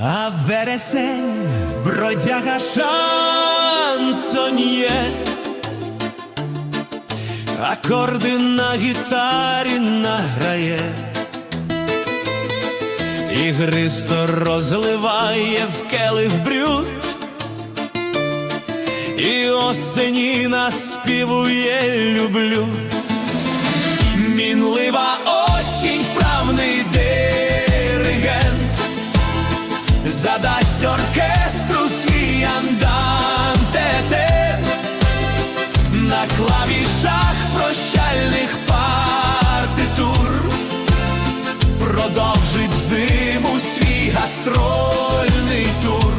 вересень, бродяга шансоньє, акорди на гітарі награє, ігристо розливає в келих брют, і осені наспівує люблю. Мінлива гастрольний тур.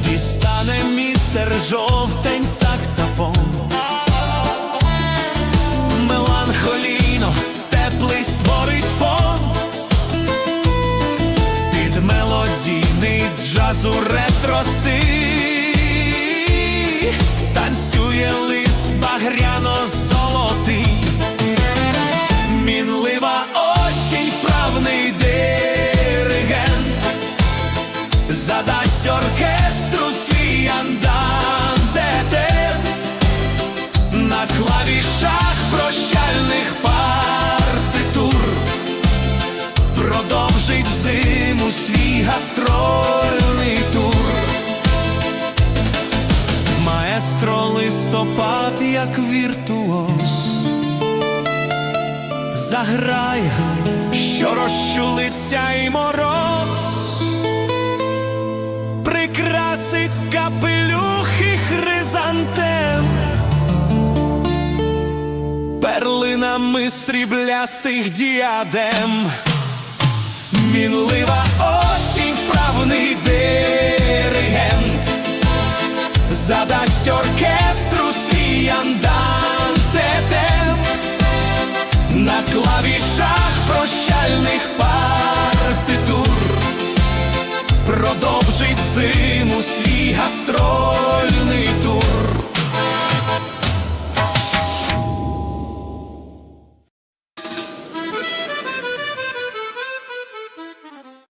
Дістане містер жовтень саксофон. Меланхолійно теплий створить фон. Під мелодійний джазу ретростиль танцює задасть оркестру свій андантете на клавішах прощальних партитур. Продовжить взиму свій гастрольний тур. Маестро листопад, як віртуоз, заграє, що розчулиться і мороз прикрасить капелюх і хризантем. Перлинами сріблястих діадем. Мінлива осінь, вправний диригент, задасть оркестру свій андантетем. На клавішах прощальних партитур продовжить зиму свій гастрольний тур.